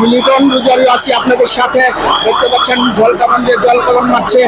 আমি লিটন রুজারি আছি আপনাদের সাথে দেখতে পাচ্ছেন জল কামান দিয়ে জল কামান মারছে।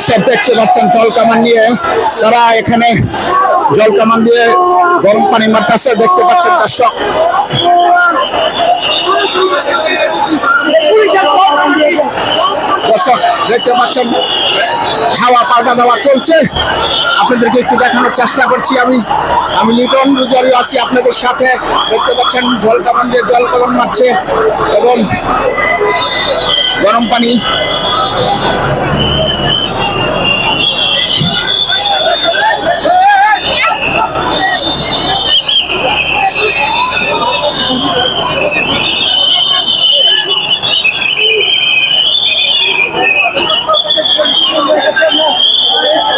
দর্শক দেখতে পাচ্ছেন জল কামান নিয়ে। তারা এখানে জল কামান দিয়ে গরম পানি মারতেছে, দেখতে পাচ্ছেন দর্শক। দর্শক, দেখতে পাচ্ছেন খাওয়া পাল্টা দেওয়া চলছে। আপনাদেরকে একটু দেখানোর চেষ্টা করছি আমি। আমি লিটন রুজারি আছি আপনাদের সাথে। দেখতে পাচ্ছেন জল কামান দিয়ে জল কামান মারছে এবং গরম পানি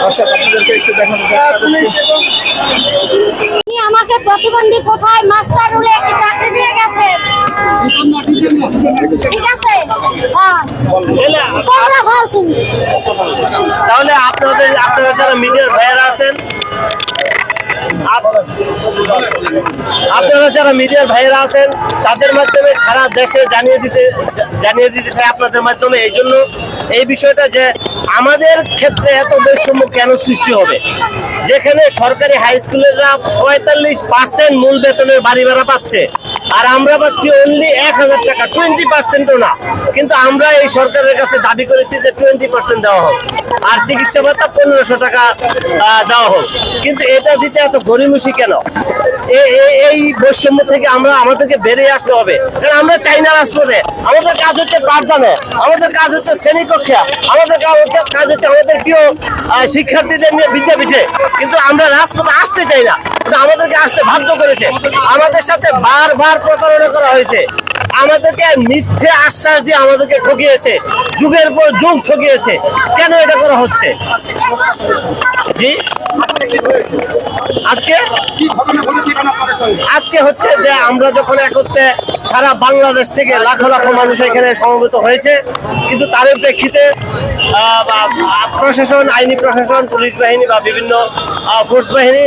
দর্শক আপনাদেরকে একটু দেখানোর চেষ্টা করছি। আমাকে প্রতিবন্ধী কোঠায় মাস্টার রুলে একটি চাকরি দিয়ে গেছে। ঠিক আছে? হ্যাঁ। তাহলে আপনাদের আপনারা যারা মিডিয়ার ভাইয়ারা আছেন আপনারা যারা মিডিয়ার ভাইয়েরা আছেন তাদের মাধ্যমে সারা দেশে জানিয়ে দিতে জানিয়ে দিতে চাই আপনাদের মাধ্যমে। এই জন্য এই বিষয়টা যে আমাদের ক্ষেত্রে এত বৈষম্য কেন সৃষ্টি হবে? যেখানে সরকারি হাই স্কুলেরা পঁয়তাল্লিশ পার্সেন্ট মূল বেতনের বাড়ি ভাড়া পাচ্ছে, আর আমরা পাচ্ছি অনলি এক হাজার টাকা টোয়েন্টি পার্সেন্টও না। কিন্তু আমরা এই সরকারের কাছে দাবি করেছি যে টোয়েন্টি পার্সেন্ট দেওয়া হোক। আর চিকিৎসা ভাতা পনেরোশো টাকা দেওয়া হোক। কিন্তু এটা দিতে এত গরিমসি কেন? এই বৈষম্য থেকে আমরা, আমাদেরকে বেরিয়ে আসতে হবে। কারণ আমরা চাই না রাজপথে। আমাদের কাজ হচ্ছে পাঠদানে। আমাদের কাজ হচ্ছে শ্রেণীকক্ষা। আমাদের কাজ হচ্ছে কাজ হচ্ছে আমাদের প্রিয় শিক্ষার্থীদের নিয়ে বিদ্যাপীঠে। কিন্তু আমরা রাজপথে আসতে চাই না। আমাদেরকে আসতে বাধ্য করেছে। আমাদের সাথে বারবার প্রতারণা করা হয়েছে। আমাদেরকে মিথ্যে আশ্বাস দিয়ে আমাদেরকে ঠকিয়েছে। যুগের পর যুগ ঠকিয়েছে। কেন এটা করা হচ্ছে? জি? আজকে? আজকে হচ্ছে যে আমরা যখন একত্রে সারা বাংলাদেশ থেকে লাখো লাখো মানুষ এখানে সমবেত হয়েছে, কিন্তু তার প্রেক্ষিতে প্রশাসন, আইনি প্রশাসন, পুলিশ বাহিনী বা বিভিন্ন ফোর্স বাহিনী